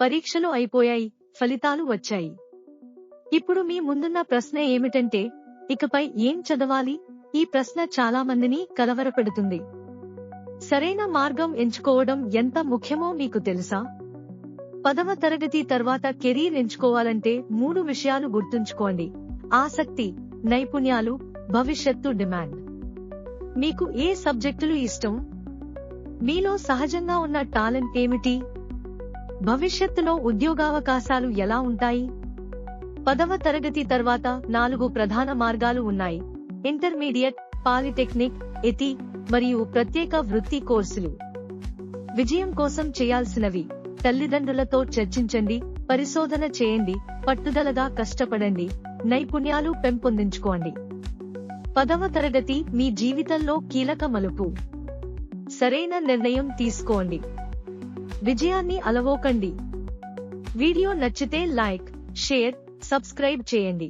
పరీక్షలు అయిపోయాయి ఫలితాలు వచ్చాయి. ఇప్పుడు మీ ముందున్న ప్రశ్న ఏమిటంటే ఇకపై ఏం చదవాలి? ఈ ప్రశ్న చాలా మందిని కలవరపెడుతుంది. సరైన మార్గం ఎంచుకోవడం ఎంత ముఖ్యమో మీకు తెలుసా? పదవ తరగతి తర్వాత కెరీర్ ఎంచుకోవాలంటే మూడు విషయాలు గుర్తుంచుకోండి. ఆసక్తి నైపుణ్యాలు భవిష్యత్తు డిమాండ్. మీకు ఏ సబ్జెక్టులు ఇష్టం? మీలో సహజంగా ఉన్న టాలెంట్ ఏమిటి? భవిష్యత్తులో ఉద్యోగావకాశాలు ఎలా ఉంటాయి? పదవ తరగతి తర్వాత నాలుగు ప్రధాన మార్గాలు ఉన్నాయి. ఇంటర్మీడియట్ పాలిటెక్నిక్ ఎతి మరియు ప్రత్యేక వృత్తి కోర్సులు. విజయం కోసం చేయాల్సినవి. తల్లిదండ్రులతో చర్చించండి పరిశోధన చేయండి పట్టుదలగా కష్టపడండి నైపుణ్యాలు పెంపొందించుకోండి. పదవ తరగతి మీ జీవితంలో కీలక మలుపు. సరైన నిర్ణయం తీసుకోండి. విజయాన్ని అలవోకండి. వీడియో నచ్చితే లైక్ షేర్ సబ్స్క్రైబ్ చేయండి.